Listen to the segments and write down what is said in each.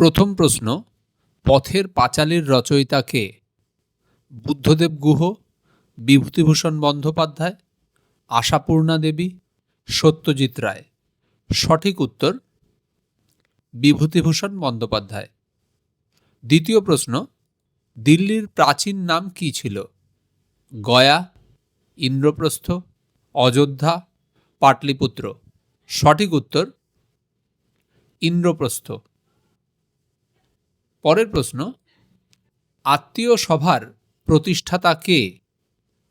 প্রথম প্রশ্ন, পথের পাঁচালীর রচয়িতা কে? বুদ্ধদেব গুহ, বিভূতিভূষণ বন্দ্যোপাধ্যায়, আশাপূর্ণা দেবী, সত্যজিৎ রায়। সঠিক উত্তর, বিভূতিভূষণ বন্দ্যোপাধ্যায়। দ্বিতীয় প্রশ্ন, দিল্লির প্রাচীন নাম কি ছিল? গয়া, ইন্দ্রপ্রস্থ, অযোধ্যা, পাটলিপুত্র। সঠিক উত্তর, ইন্দ্রপ্রস্থ। পরের প্রশ্ন, আত্মীয় সভার প্রতিষ্ঠাতা কে?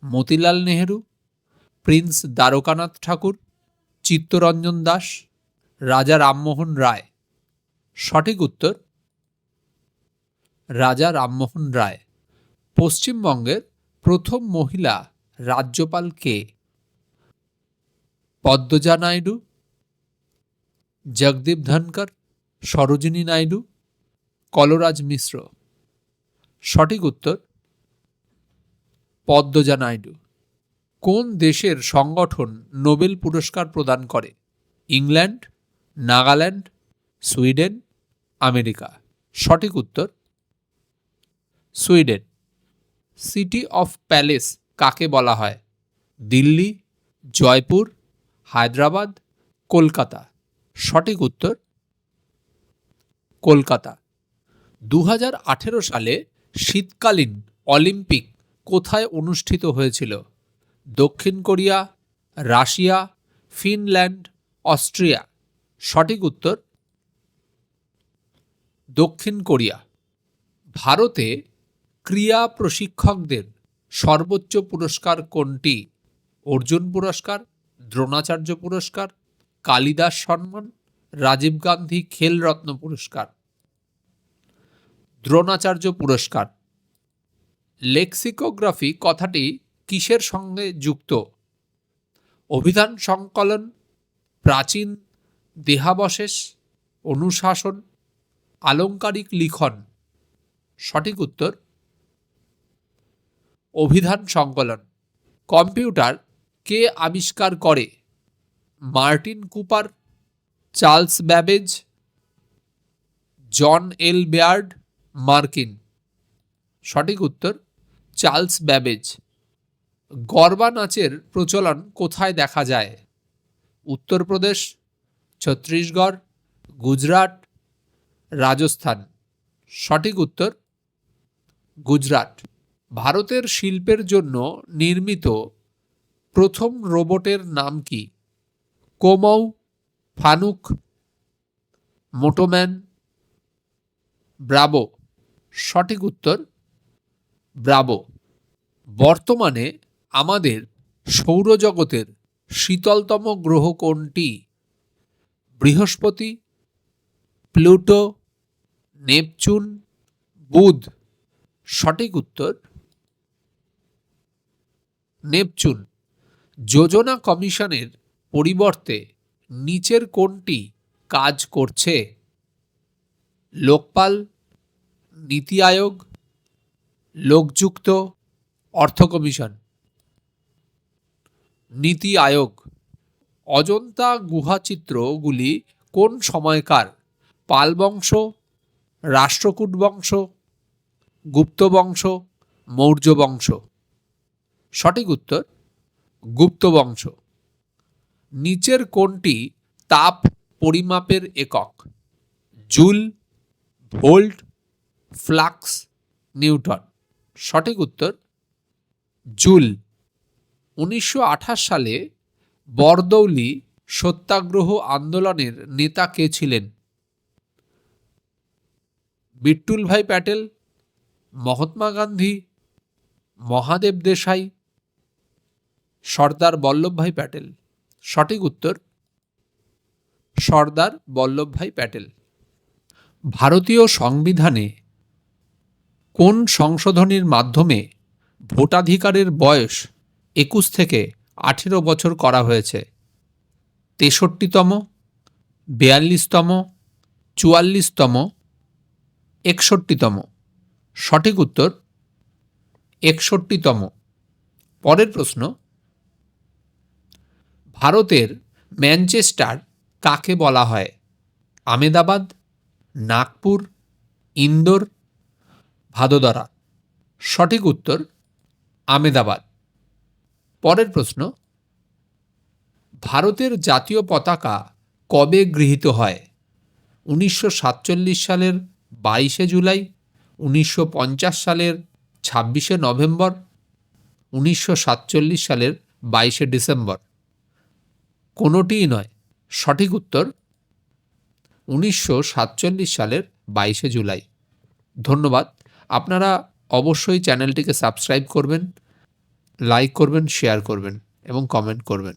মতিলাল নেহেরু, প্রিন্স দ্বারকানাথ ঠাকুর, চিত্তরঞ্জন দাস, রাজা রামমোহন রায়? সঠিক উত্তর, রাজা রামমোহন রায়। পশ্চিমবঙ্গের প্রথম মহিলা রাজ্যপাল কে? পদ্মজা নাইডু, জগদীপ ধনকর সরোজিনী নাইডু কলরাজ মিশ্র। সঠিক উত্তর, পদ্মজা নাইডু। কোন দেশের সংগঠন নোবেল পুরস্কার প্রদান করে? England, Nagaland, Sweden, America. সঠিক উত্তর, সুইডেন। সিটি অফ প্যালেস কাকে বলা হয়? দিল্লি, জয়পুর, হায়দ্রাবাদ, কলকাতা। সঠিক উত্তর, কলকাতা। দু হাজার আঠেরো সালে শীতকালীন অলিম্পিক কোথায় অনুষ্ঠিত হয়েছিল? দক্ষিণ কোরিয়া, রাশিয়া, ফিনল্যান্ড, অস্ট্রিয়া। সঠিক উত্তর? দক্ষিণ কোরিয়া। ভারতে ক্রিয়া প্রশিক্ষকদের সর্বোচ্চ পুরস্কার কোনটি? অর্জুন পুরস্কার, দ্রোণাচার্য পুরস্কার, কালিদাস সম্মান রাজীব গান্ধী খেলরত্ন পুরস্কার। দ্রোণাচার্য পুরস্কার। লেক্সিকোগ্রাফি কথাটি কিসের সঙ্গে যুক্ত? অভিধান সংকলন, প্রাচীন, দেহাবশেষ, অনুশাসন, আলংকারিক লিখন। সঠিক উত্তর? অভিধান সংকলন। কম্পিউটার কে আবিষ্কার করে? Martin Cooper, Charles Babbage, John L Baird মার্কিন। সঠিক উত্তর, চার্লস ব্যাবেজ। গরবা নাচের প্রচলন কোথায় দেখা যায়? উত্তরপ্রদেশ, ছত্তিশগড়, গুজরাট, রাজস্থান। সঠিক উত্তর, গুজরাট। ভারতের শিল্পের জন্য নির্মিত প্রথম রোবটের নাম কি? কোমৌ, ফানুক, মোটোম্যান ব্রাভো সঠিক উত্তর, ব্রাবো। বর্তমানে আমাদের সৌরজগতের শীতলতম গ্রহ কোনটি? বৃহস্পতি, প্লুটো, নেপচুন, বুধ। সঠিক উত্তর, নেপচুন। যোজনা কমিশনের পরিবর্তে নিচের কোনটি কাজ করছে? লোকপাল নীতি আয়োগ, লোকযুক্ত, অর্থ কমিশন। নীতি আয়োগ, অজন্তা গুহাচিত্রগুলি কোন সময়কার? পাল বংশ রাষ্ট্রকূট বংশ, গুপ্ত বংশ, মৌর্য বংশ? সঠিক উত্তর, গুপ্ত বংশ। নিচের কোনটি তাপ পরিমাপের একক। Joule, volt flux newton. সঠিক উত্তর, জুল। উনিশশো আঠাশ সালে বরদৌলি সত্যাগ্রহ আন্দোলনের নেতা কে ছিলেন? বিট্টুল ভাই প্যাটেল, মহাত্মা গান্ধী, মহাদেব দেশাই, সর্দার বল্লভভাই প্যাটেল। সঠিক উত্তর, সর্দার বল্লভভাই প্যাটেল। ভারতীয় সংবিধানে কোন সংশোধনীর মাধ্যমে ভোটাধিকারের বয়স একুশ থেকে আঠেরো বছর করা হয়েছে? তেষট্টিতম, বিয়াল্লিশতম, চুয়াল্লিশতম, একষট্টিতম। সঠিক উত্তর, একষট্টিতম। পরের প্রশ্ন, ভারতের ম্যানচেস্টার কাকে বলা হয়? আমেদাবাদ, নাগপুর, ইন্দোর ভাদোদরা। সঠিক উত্তর আমেদাবাদ। পরের প্রশ্ন, ভারতের জাতীয় পতাকা কবে গৃহীত হয়? উনিশশো সাতচল্লিশ সালের বাইশে জুলাই, উনিশশো পঞ্চাশ সালের ছাব্বিশে নভেম্বর, উনিশশো সাতচল্লিশ সালের বাইশে ডিসেম্বর। কোনোটিই নয়। সঠিক উত্তর, উনিশশো সাতচল্লিশ সালের বাইশে জুলাই। ধন্যবাদ। আপনারা অবশ্যই চ্যানেলটিকে সাবস্ক্রাইব করবেন লাইক করবেন শেয়ার করবেন এবং কমেন্ট করবেন।